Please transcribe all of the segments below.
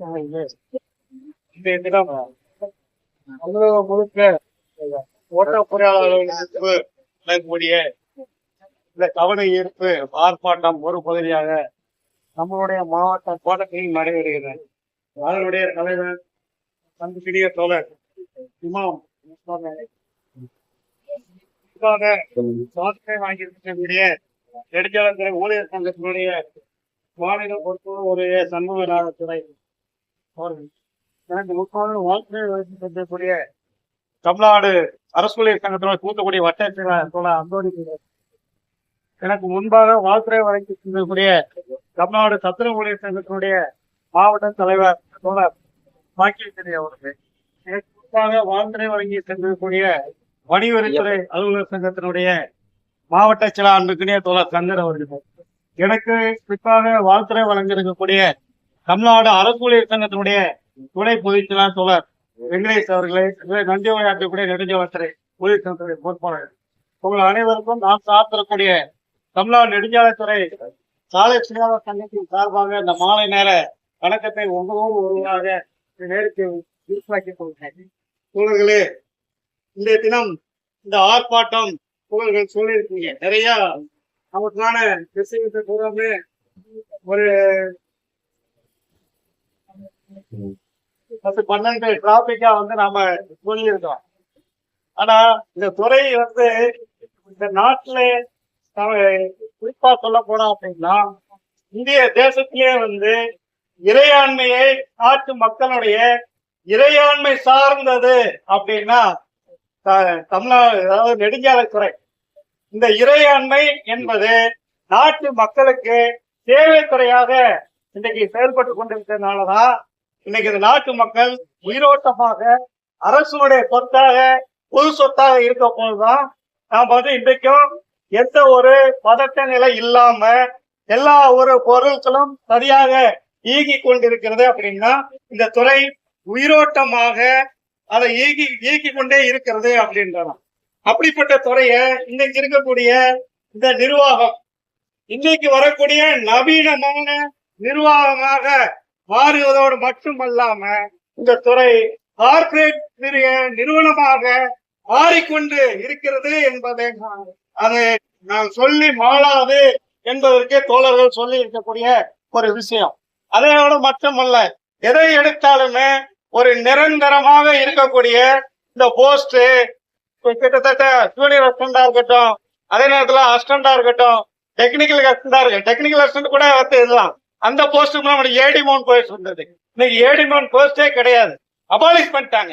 நம்ம இந்த தினம் தமிழகம் முழுக்க ஓட்ட பொறியாளர்களுக்கு இந்த கவன ஈர்ப்பு ஆர்ப்பாட்டம் ஒரு பகுதியாக நம்மளுடைய மாவட்ட கோட்டத்தில் நடைபெறுகிறது. அதனுடைய தலைவர் சந்திக்கிறிய தோழர் இமாம் இதுக்காக சாதனை வாங்கியிருக்கக்கூடிய நெடுஞ்சாலை ஊழியர் சங்கத்தினுடைய மாநில பொறுப்பு ஒரு சண்முக துறை அவர்கள். எனக்கு முக்கியமான வாழ்க்கை வகிக்கக்கூடிய தமிழ்நாடு அரசு ஊழியர் சங்கத்தினுடைய தூத்துக்குடி வட்டாட்சியர் அந்தோணி எனக்கு முன்பாக வாழ்த்துறை வழங்கி சென்றக்கூடிய தமிழ்நாடு சத்திர ஊழியர் சங்கத்தினுடைய மாவட்ட தலைவர் தோழர் பாக்கியத்திரி அவர்கள். முன்பாக வாழ்த்துறை வழங்கி சென்றக்கூடிய வணிகவரித்துறை அலுவலர் சங்கத்தினுடைய மாவட்ட செயலாளர் அன்புக்குரிய தோழர் சங்கர் அவர்கள் எனக்கு குறிப்பாக வாழ்த்துறை வழங்கியிருக்கக்கூடிய தமிழ்நாடு அரசு ஊழியர் சங்கத்தினுடைய துணை பொதுச் செயலாளர் தோழர் வெங்கடேஷ் அவர்களை நன்றி உரையாற்றக்கூடிய நெடுஞ்சாலைத்துறை ஊழியர் சங்கத்துடைய பொறுப்பாளர். உங்கள் அனைவருக்கும் நாம் சார்ந்திருக்கக்கூடிய தமிழ்நாடு நெடுஞ்சாலைத்துறை சாலை சுகாதார சங்கத்தின் சார்பாக இந்த மாலை நேர வணக்கத்தை ஒவ்வொரு ஒருவராக இந்த நேரத்தில் கொள்கிறேன் தோழர்களே இன்றைய தினம் இந்த ஆர்ப்பாட்டம் புகழ்கள் சொல்லியிருக்கீங்க. நிறைய நமக்கான விஷயத்தை பூராமே ஒரு பத்து பன்னெண்டு டிராபிக்கா வந்து நாம சொல்லியிருக்கோம் ஆனா இந்த துறை வந்து இந்த நாட்டுல குறிப்பா சொல்ல போனோம் அப்படின்னா இந்திய தேசத்திலே வந்து இறையாண்மையை நாட்டு மக்களுடைய இறையாண்மை சார்ந்தது அப்படின்னா தமிழ்நாடு அதாவது நெடுஞ்சாலைத்துறை இந்த இறையாண்மை என்பது நாட்டு மக்களுக்கு சேவைத்துறையாக இன்னைக்கு செயல்பட்டு கொண்டிருக்கிறதுனாலதான் இன்னைக்கு இந்த நாட்டு மக்கள் உயிரோட்டமாக அரசுடைய சொத்தாக பொது சொத்தாக இருக்க போதுதான் நாம் வந்து இன்றைக்கும் எந்த ஒரு பதட்ட நிலை இல்லாம எல்லா ஒரு பொருட்களும் சரியாக இயங்கி கொண்டிருக்கிறது அப்படின்னா இந்த துறை உயிரோட்டமாக அதை இயக்கி இயக்கி கொண்டே இருக்கிறது அப்படின்றதான் அப்படிப்பட்ட துறைய இன்னைக்கு இருக்கக்கூடிய இந்த நிர்வாகம் இன்னைக்கு வரக்கூடிய நவீனமான நிர்வாகமாக மாறுவதோடு மட்டுமல்லாம இந்த துறை கார்பரேட் நிறுவனமாக மாறிக்கொண்டு இருக்கிறது என்பதை அதை நான் சொல்லி மாளாது என்பதற்கே தோழர்கள் சொல்லி இருக்கக்கூடிய ஒரு விஷயம். அதோட மட்டுமல்ல எதை எடுத்தாலுமே ஒரு நிரந்தரமாக இருக்கக்கூடிய இந்த போஸ்ட் கிட்டத்தட்ட ஜூனியர் அசிஸ்டண்டா இருக்கட்டும் அதே நேரத்துல அசிஸ்டண்டா இருக்கட்டும் டெக்னிக்கல் அசிஸ்டண்டா இருக்கு டெக்னிக்கல் அசிஸ்டன்ட் கூட வந்து இதெல்லாம் அந்த போஸ்ட்டுக்கு நம்ம ஏடி மவுண்ட் போஸ்ட் இருந்தது இன்னைக்கு ஏடி மவுண்ட் போஸ்டே கிடையாது. அபாலிஷ் பண்ணிட்டாங்க.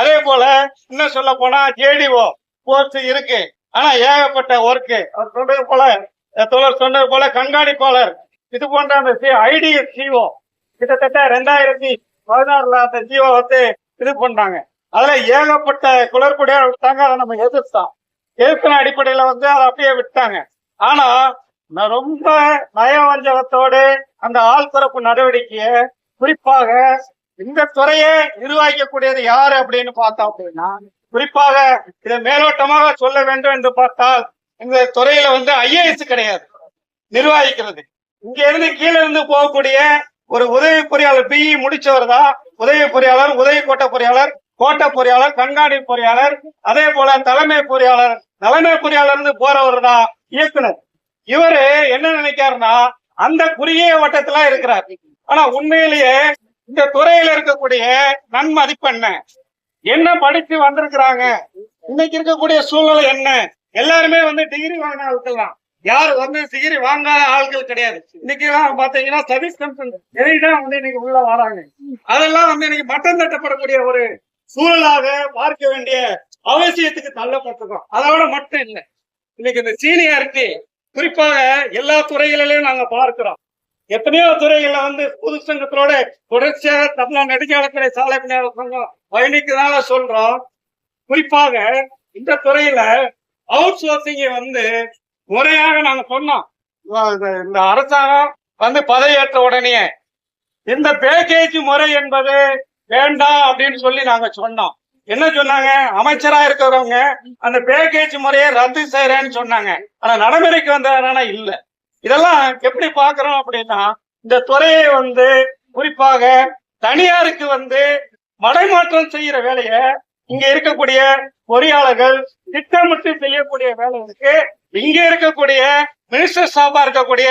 அதே போல இன்னும் சொல்ல போனா ஜேடிஓ போஸ்ட் இருக்கு. ஆனா ஏகப்பட்ட ஒர்க்கு அவர் சொன்னது போல தோழர் சொன்னது போல கண்காணிப்பாளர். இது போன்ற அந்த ஐடி சிஓ கிட்டத்தட்ட ரெண்டாயிரத்தி பதினாறுல அந்த ஜிஓ வந்து இது பண்ணாங்க அதுல ஏகப்பட்ட குளறுபடியா விட்டாங்க அதை நம்ம எதிர்த்தோம். எதிர்ப்பின அடிப்படையில வந்து அதை அப்படியே விட்டாங்க. ஆனா நான் ரொம்ப நயவஞ்சகத்தோடு அந்த ஆள்பரப்பு நடவடிக்கையை குறிப்பாக இந்த துறையை நிர்வகிக்கக்கூடியது யாரு அப்படின்னு பார்த்தோம் அப்படின்னா குறிப்பாக இதை மேலோட்டமாக சொல்ல வேண்டும் என்று பார்த்தால் இந்த துறையில வந்து ஐஏஎஸ் கிடையாது நிர்வகிக்கிறது. இங்க இருந்து கீழே இருந்து போகக்கூடிய ஒரு உதவி பொறியாளர் பிஇ முடிச்சவர் தான். உதவி பொறியாளர் உதவி கோட்ட பொறியாளர் கோட்ட பொறியாளர் கண்காணிப்பு பொறியாளர் அதே போல தலைமை பொறியாளர் தலைமை பொறியாளர் இருந்து போறவர் தான் இயக்குனர். இவரு என்ன நினைக்காருன்னா அந்த குறுகிய வட்டத்துல இருக்கிறார். ஆனா உண்மையிலேயே இந்த துறையில இருக்கக்கூடிய நன்மதிப்பெண்ண என்ன? படிச்சு வந்திருக்கிறாங்க? இன்னைக்கு இருக்கக்கூடிய சூழ்நிலை என்ன? எல்லாருமே வந்து டிகிரி வாங்கின ஆட்கள் தான். யார் வந்து சிகிரி வாங்காத ஆள்கள் கிடையாது. இன்னைக்கு எல்லாம் பாத்தீங்கன்னா சர்வீஸ் கமிஷன் தான் வந்து இன்னைக்கு உள்ள வராங்க. அதெல்லாம் வந்து இன்னைக்கு மட்டம் தட்டப்படக்கூடிய ஒரு சூழலாக பார்க்க வேண்டிய அவசியத்துக்கு தள்ளப்பட்டிருக்கோம். அதோட மட்டும் இல்லை. இன்னைக்கு இந்த சீனியாரிட்டி குறிப்பாக எல்லா துறைகளிலும் நாங்க பார்க்கிறோம். எத்தனையோ துறைகள்ல வந்து பொது சங்கத்தோட தொடர்ச்சியாக தமிழ்நாடு நெடுஞ்சாலைத்துறை சாலை பணியாளர் சங்கம் பயணிக்கிறதால சொல்றோம். குறிப்பாக இந்த துறையில அவுட் சோர்சிங்க வந்து முறையாக நாங்க சொன்னோம். இந்த- இந்த அரசாங்கம் வந்து பதவியேற்ற உடனே இந்த பேக்கேஜ் முறை என்பது வேண்டாம் அப்படின்னு சொல்லி நாங்க சொன்னோம். என்ன சொன்னாங்க? அமைச்சரா இருக்கிறவங்க அந்த பேக்கேஜ் முறையை ரத்து செய்யறேன்னு சொன்னாங்க. ஆனா நடைமுறைக்கு வந்தாரா இல்ல. இதெல்லாம் எப்படி பாக்குறோம் அப்படின்னா இந்த துறையை வந்து குறிப்பாக தனியாருக்கு வந்து மடைமாற்றம் செய்யற வேலையை இங்க இருக்கக்கூடிய பொறியாளர்கள் திட்டமிட்டு செய்யக்கூடிய வேலைகளுக்கு இங்க இருக்கக்கூடிய மினிஸ்டர் ஸ்டாஃபா இருக்கக்கூடிய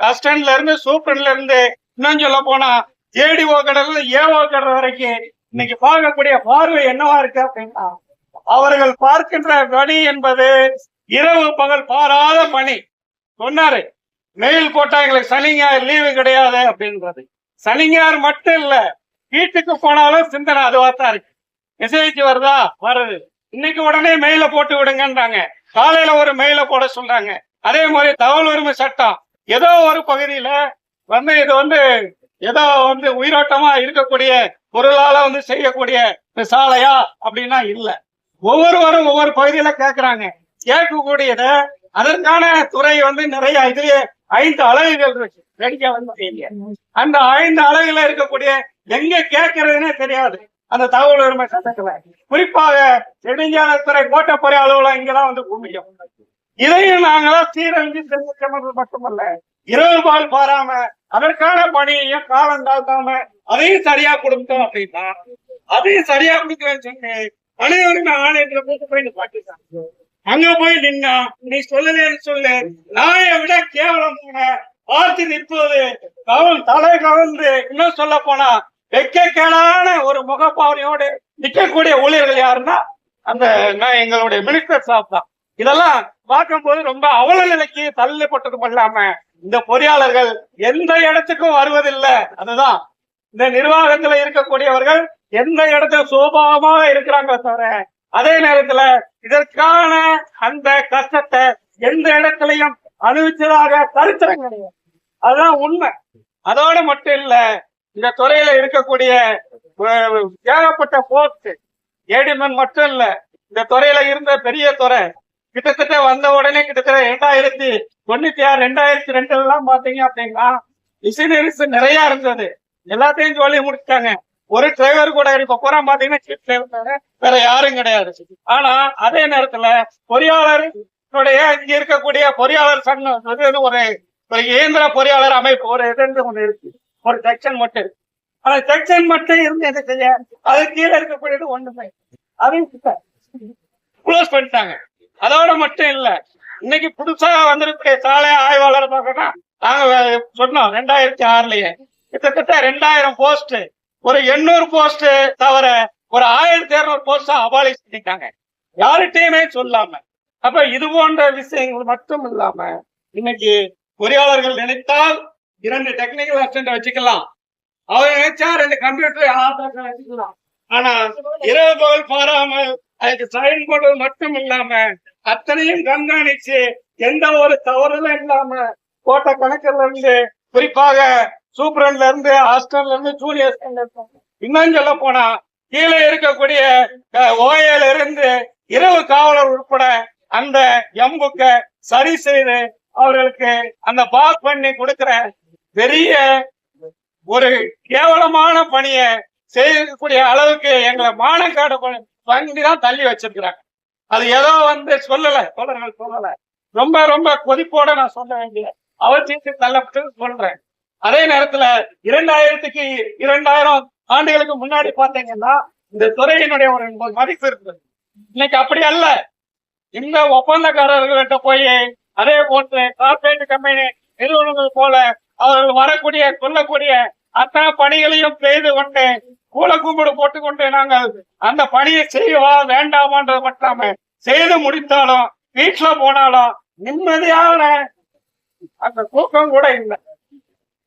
அசிஸ்டன்ட்ல இருந்து சூப்பர்ல இருந்து இன்னும் சொல்ல போனா ஏடிஓ கடல் ஏஓ கடல் வரைக்கும் இன்னைக்கு பார்க்கக்கூடிய பார்வை என்னவா இருக்கு அப்படின்னா அவர்கள் பார்க்கின்ற பணி என்பது இரவு பகல் பாராத பணி சொன்னாரு மெயில் போட்டா எங்களுக்கு சனி ஞாயிறு லீவு கிடையாது அப்படின்றது. சனி ஞாயிறு மட்டும் இல்ல வீட்டுக்கு போனாலும் சிந்தனை அதுவா தான் இருக்கு. மெசேஜ் வருதா? வருது. இன்னைக்கு உடனே மெயில போட்டு விடுங்கன்றாங்க. காலையில ஒரு மெயில போட சொல்றாங்க. அதே மாதிரி தகவல் உரிமை சட்டம். ஏதோ ஒரு பகுதியில வந்து இது வந்து ஏதோ வந்து உயிரோட்டமா இருக்கக்கூடிய பொருளால வந்து செய்யக்கூடிய சாலையா அப்படின்னா இல்ல. ஒவ்வொருவரும் ஒவ்வொரு பகுதியில கேக்குறாங்க. கேட்கக்கூடியத அதற்கான துறை வந்து நிறைய இதுலயே ஐந்து அலகுகள் இருக்கு. ரெடியா வந்து அந்த ஐந்து அலகுல இருக்கக்கூடிய எங்க கேட்கறதுன்னே தெரியாது. அந்த தகவல் உரிமை சட்டத்துல குறிப்பாக நெடுஞ்சாலைத்துறை கோட்டப்பறை அலுவலகம் இங்கதான் வந்து குமியும் இதையும் நாங்களாம் சீரழிஞ்சு செஞ்சது மட்டுமல்ல. இரவு பால் பாராம அதற்கான பணியையும் காலம் தாழ்த்தாம அதையும் சரியா கொடுத்தோம் அப்படின்னா அதையும் சரியா கொடுக்கலன்னு சொல்லி அனைவருமே ஆணையத்துல கூட்டு போய் நிப்பாட்டிட்டாங்க அங்க போய் நின்னா நீ சொல்லலன்னு சொல்லு நாயை விட கேவலமான பார்த்து நிற்பது கவன் தலை கவர்ந்து இன்னும் சொல்ல போனா வெக்கக்கேடான ஒரு முகப்பாவனையோடு நிற்கக்கூடிய ஊழியர்கள் யாருன்னா அந்த எங்களுடைய மினிஸ்டர் ஸ்டாஃப் தான். இதெல்லாம் பார்க்கும்போது ரொம்ப அவல நிலைக்கு தள்ளப்பட்டது இல்லாம இந்த பொறியாளர்கள் எந்த இடத்துக்கும் வருவதில்லை. அதுதான். இந்த நிர்வாகத்துல இருக்கக்கூடியவர்கள் எந்த இடத்துல சோபாவமாக இருக்கிறாங்க தவிர அதே நேரத்துல இதற்கான அந்த கஷ்டத்தை எந்த இடத்துலயும் அனுபவிச்சதாக சரித்திரம் கிடையாது. அதுதான் உண்மை. அதோட மட்டும் இல்ல இந்த துறையில இருக்கக்கூடிய ஏகப்பட்ட போஸ்ட் ஏடிமன் மட்டும் இல்ல இந்த துறையில இருந்த பெரிய துறை கிட்டத்தட்ட வந்த உடனே கிட்டத்தட்ட ரெண்டாயிரத்தி தொண்ணூத்தி ஆறு ரெண்டாயிரத்தி ரெண்டுல எல்லாம் பாத்தீங்க அப்படின்னா மிஷினரிஸ் நிறைய இருந்தது. எல்லாத்தையும் சொல்லி முடிச்சிட்டாங்க. ஒரு டிரைவர் கூட இப்ப பூரா பாத்தீங்கன்னா chief டிரைவர் வேற யாரும் கிடையாது. ஆனா அதே நேரத்துல பொறியாளர் இங்க இருக்கக்கூடிய பொறியாளர் சங்கம் ஒரு ஒரு இயந்திர பொறியாளர் அமைப்பு ஒரு இது ஒண்ணு இருக்கு. ஒரு செக்ஷன் மட்டும் இருக்கு. ஆனா செக்ஷன் மட்டும் இருந்து என்ன செய்ய? அது கீழே இருக்கக்கூடியது ஒண்ணுமே. அதையும் க்ளோஸ் பண்ணிட்டாங்க. அதோட மட்டும் இல்ல. இன்னைக்கு புதுசா வந்திருக்கிற சாலை ஆய்வாளர் பார்க்கணும் நாங்க சொன்னோம் ரெண்டாயிரத்தி ஆறுலயே. கிட்டத்தட்ட ரெண்டாயிரம் போஸ்ட் ஒரு எண்ணூறு போஸ்ட் தவிர ஒரு ஆயிரத்தி இருநூறு போஸ்ட் அபாலிஷ் பண்ணிட்டாங்க. யார்கிட்டயுமே சொல்லாம. அப்ப இது போன்ற விஷயங்கள் மட்டும் இல்லாம இன்னைக்கு பொறியாளர்கள் நினைத்தால் இரண்டு டெக்னிக்கல் அசிஸ்டன்ட் வச்சுக்கலாம். அவர் நினைச்சா ரெண்டு கம்ப்யூட்டர் வச்சுக்கலாம். ஆனா இரவு பகல் பாராமல் அதுக்கு சைன் போடுறது மட்டும் இல்லாம அத்தனையும் கண்காணிச்சு எந்த ஒரு தவறுதலும் இல்லாம கோட்டை கணக்குல இருந்து குறிப்பாக சூப்பரன்ல இருந்து ஹாஸ்டல்ல இருந்து ஜூனியர் இன்னும் சொல்ல போனா கீழே இருக்கக்கூடிய ஓஏல இருந்து இரவு காவலர் உட்பட அந்த எம்புக்க சரி செய்து அவர்களுக்கு அந்த பாஸ் பண்ணி கொடுக்கிற பெரிய ஒரு கேவலமான பணியை செய்யக்கூடிய அளவுக்கு எங்களை மானக்காடு பண்ணி தான் தள்ளி வச்சிருக்கிறாங்க. அது ஏதோ வந்து சொல்லல. தோழர்கள் சொல்லல. ரொம்ப ரொம்ப கொதிப்போட நான் சொல்ல வேண்டிய அவசியத்தை தள்ளப்பட்டு சொல்றேன். அதே நேரத்துல இரண்டாயிரத்துக்கு இரண்டாயிரம் ஆண்டுகளுக்கு முன்னாடி பாத்தீங்கன்னா இந்த துறையினுடைய ஒரு மதிப்பு இருக்குது இன்னைக்கு அப்படி அல்ல. இந்த ஒப்பந்தக்காரர்கள்ட்ட போய் அதே போன்று கார்பரேட் கம்பெனி நிறுவனங்கள் போல வரக்கூடிய சொல்லக்கூடிய அத்தனை பணிகளையும் செய்து கொண்டு கூல கூப்பிடு போட்டுக்கொண்டு நாங்கள் அந்த பணியை செய்யவா வேண்டாமான்றது மட்டும் செய்து முடித்தாலும் வீட்டுல போனாலும் நிம்மதியான அந்த தூக்கம் கூட இல்லை.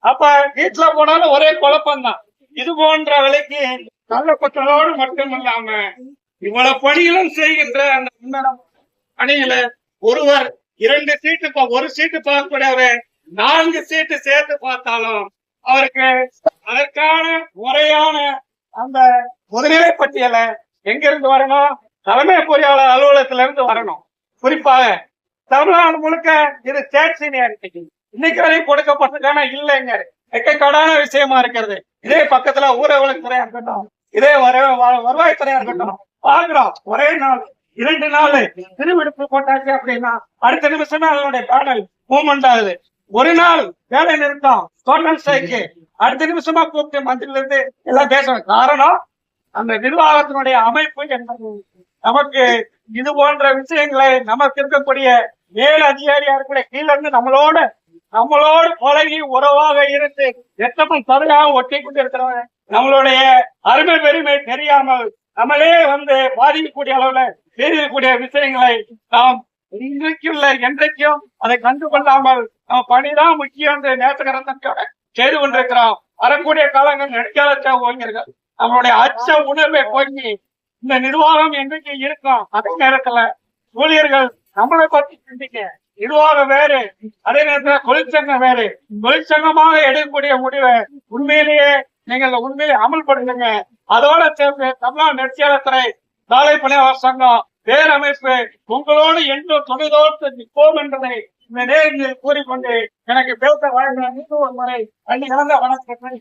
அப்ப வீட்டுல போனாலும் ஒரே குழப்பம்தான். இது போன்ற விலைக்கு நல்ல குற்றலோடு மட்டும் இல்லாம இவ்வளவு பணிகளும் செய்கின்ற அந்த முன்னரம் அணியில ஒருவர் இரண்டு சீட்டு ஒரு சீட்டு பார்க்கக்கூடியவரு நான்கு சீட்டு சேர்த்து பார்த்தாலும் அவருக்கு அதற்கான முறையான அந்த முதுநிலை பட்டியலை எங்க இருந்து வரணும்? தலைமை பொறியாளர் அலுவலகத்துல இருந்து வரணும். குறிப்பாக தமிழ்நாடு முழுக்க இது ஸ்டேட் சீனியாரிட்டி இன்னைக்கு வரையும் கொடுக்கப்பட்டிருக்கான இல்லைங்க. எக்கக்கடான விஷயமா இருக்கிறது. இதே பக்கத்துல ஊரக வளத்துறையா இருக்கட்டும் இதே வர- வ- வருவாய்த்துறையா இருக்கட்டும் பாக்குறோம் ஒரே நாள் இரண்டு நாள். திருவிடுப்பு போட்டாச்சு அப்படின்னா அடுத்த நிமிஷமே அதனுடைய பேனல் மூவ்மெண்ட் ஆகுது. ஒரு நாள் வேலை நிறுத்தம். டோட்டல் ஸ்ட்ரைக்கு அடுத்த நிமிஷமா கூப்பிட்டு மந்திரில இருந்து எல்லாம் பேசணும் காரணம் அந்த நிர்வாகத்தினுடைய அமைப்பு என்பது நமக்கு இது போன்ற விஷயங்களை நமக்கு இருக்கக்கூடிய மேல் அதிகாரியா இருக்கக்கூடிய கீழ இருந்து நம்மளோட நம்மளோடு பழகி உறவாக இருந்து எத்தமும் தடையாக ஒட்டி கொண்டு இருக்கிறவங்க நம்மளுடைய அருமை பெருமை தெரியாமல் நம்மளே வந்து பாதிக்கக்கூடிய அளவுல தெரியக்கூடிய விஷயங்களை நாம் இன்றைக்குள்ள என்றைக்கும் அதை கண்டு கொள்ளாமல் நம்ம பணிதான் முக்கியம் என்று நேசகரந்தோட செய்து கொண்டிருக்கிறோம் வரக்கூடிய காலங்கள் நெடுக்காலத்தை ஓங்கிருக்கள் நம்மளுடைய அச்ச உணர்வை போக்கி இந்த நிர்வாகம் என்றைக்கு இருக்கும்? அதே நேரத்துல ஊழியர்கள் நம்மளை பத்தி சிந்திக்க. நிர்வாகம் வேறு அதே நேரத்துல தொழிற்சங்கம் வேறு. தொழிற்சங்கமாக எடுக்கக்கூடிய முடிவை உண்மையிலேயே நீங்கள் உண்மையை அமல்படுத்துங்க. அதோட சேர்ந்து தமிழ்நாடு நெற்சியாளத்துறை சாலை பணியாளர் சங்கம் பேரமைப்பு உங்களோடு என்று துணைதோர்த்து நிற்போம் என்பதை இந்த நேரத்தில் கூறிக்கொண்டு எனக்கு பேச வாழ்ந்த மீண்டும் ஒரு முறை அள்ளி கலந்த வணக்கத்தை